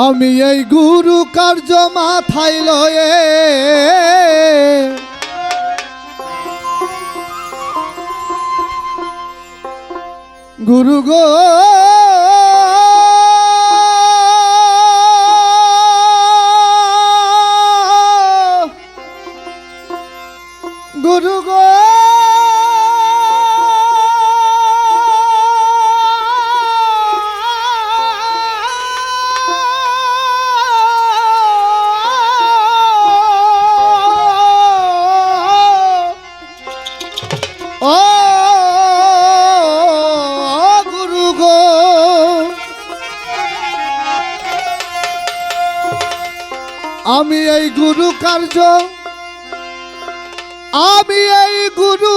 আমি এই গুরু কার্য মাথায় লয়ে গুরু গো গুরু কার্য। আমি এই গুরু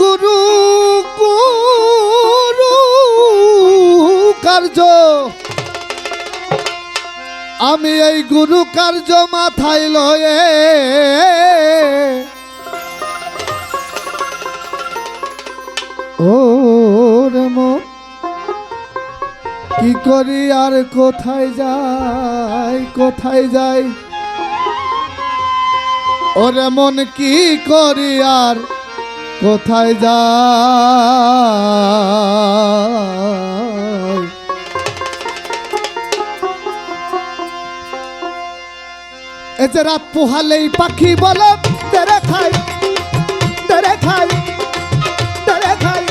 গুরু গুরু কার্য। আমি এই গুরু কার্য মাথায় লয়ে ও রে মন কি করি আর কোথায় যাই কোথায় যাই? ওরে মন কি করি আর কোথায় যাই এ যে রাত পোহালেই পাখি বলে, তেরে খাই তেরে খাই তেরে খাই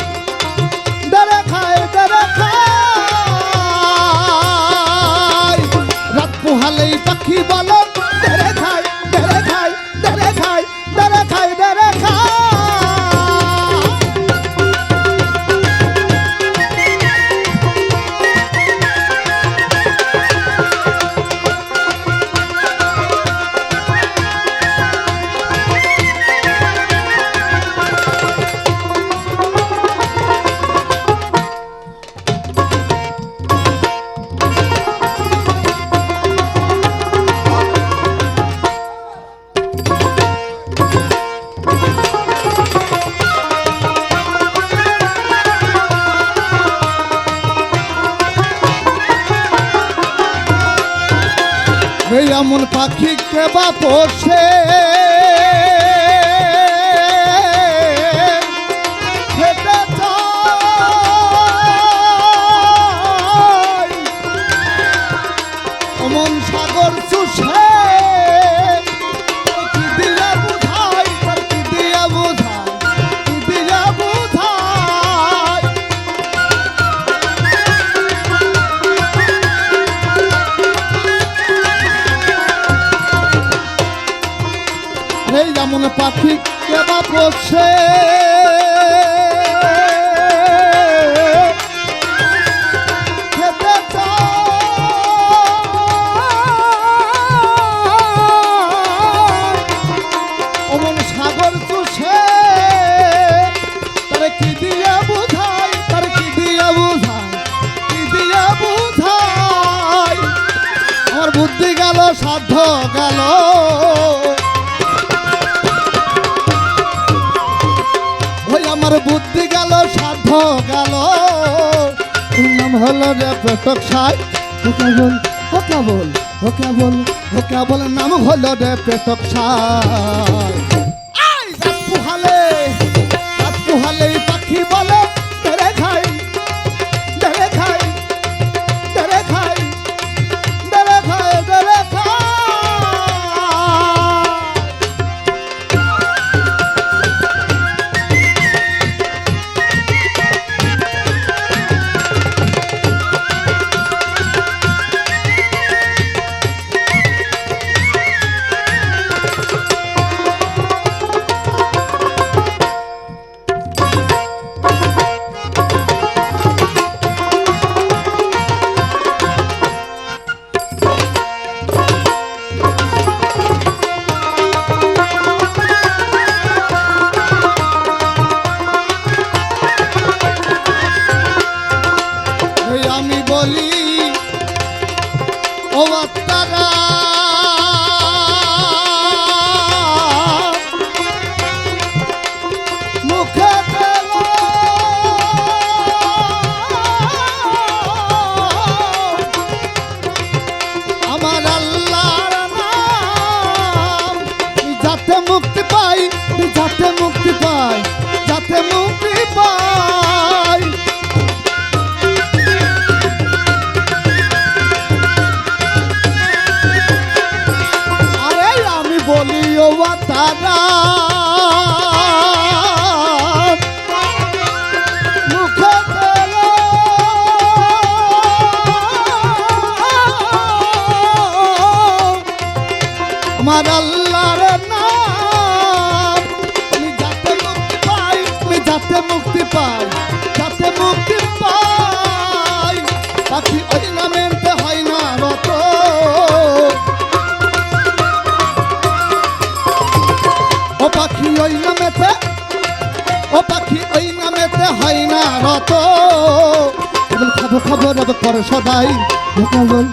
তেরে খাই তেরে খাই। রাত পোহালেই পাখি বলে এই এমন পাখি কেবা পোষে? বুদ্ধি গেল, সাধ্য গেল। ওই আমার বুদ্ধি গেল, সাধ্য গেল। নাম হলো রে পেটক সাই। বল কেবল ও কেবল ও কেবল ও কেবল নাম হলো রে পেটক সাই। আমার আল্লাহর নাম। আমি যাতে মুক্তি পাই, আমি যাতে মুক্তি পাই, যাতে মুক্তি পাই। পাখি ওই নামেতে হয় না রত। ও পাখি ওই নামেতে, ও পাখি ওই নামেতে হয় না রত। খাব খাব রব কর সদাই ও কেবল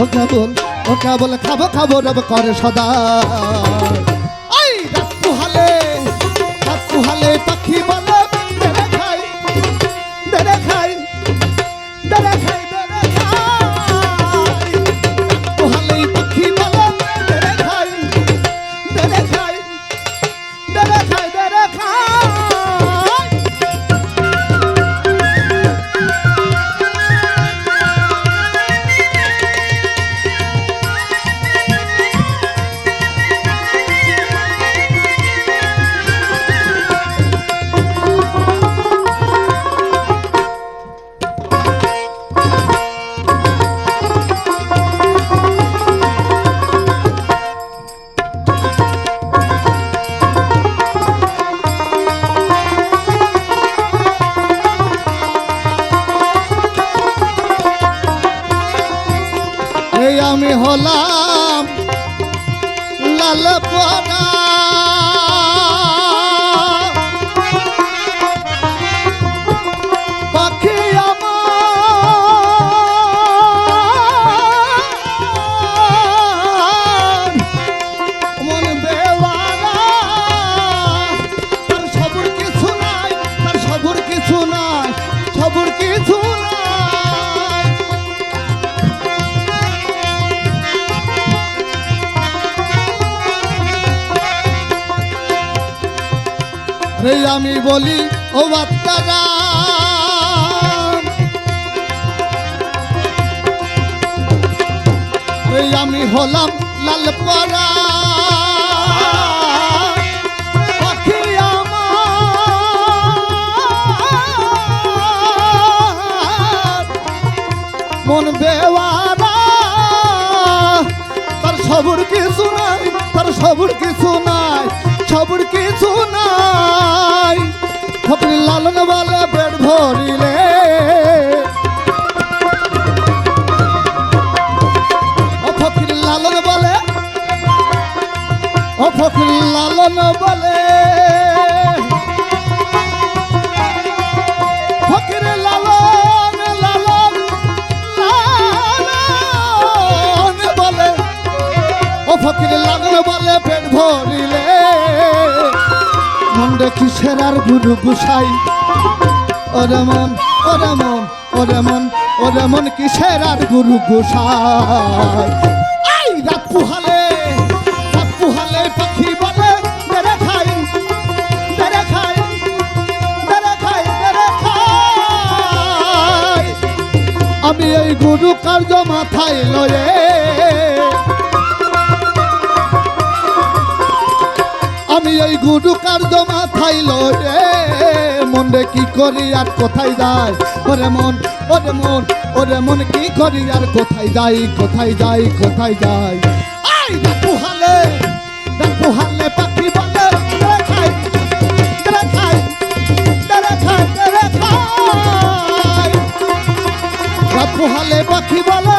ও ও কেবল খাব খাব রব করে সদা। পুহালে পাখি বলে আমি বলি, ও আমি হলাম লাল আমার। মন সবুর কিছু নাই, তার সবুর কিছু নাই, সবুর কিছু নাই। ফকরি লালন বলে পেট ভরিলে। ও ফকির লালন ফকির ও বলে পেট ভরিলে। মন্ডে কিসের আর গুরু গুসাই। ওরে মন ওরে মন ওরে মন ওরে মন কিসের আর গুরু গুসাই। পাখি আমি এই গুরু কার্য মাথায় লয়ে ওই গুরু কার্য মাথায় লয়ে মন রে কি করি আর কোথায় যায় ওরে মন ওরে মন ওরে মন কি করি আর কোথায় যাই কোথায় যাই কোথায় যাই? আই, ডাকু হালে ডাকু হালে পাখি বলে পাখি বলে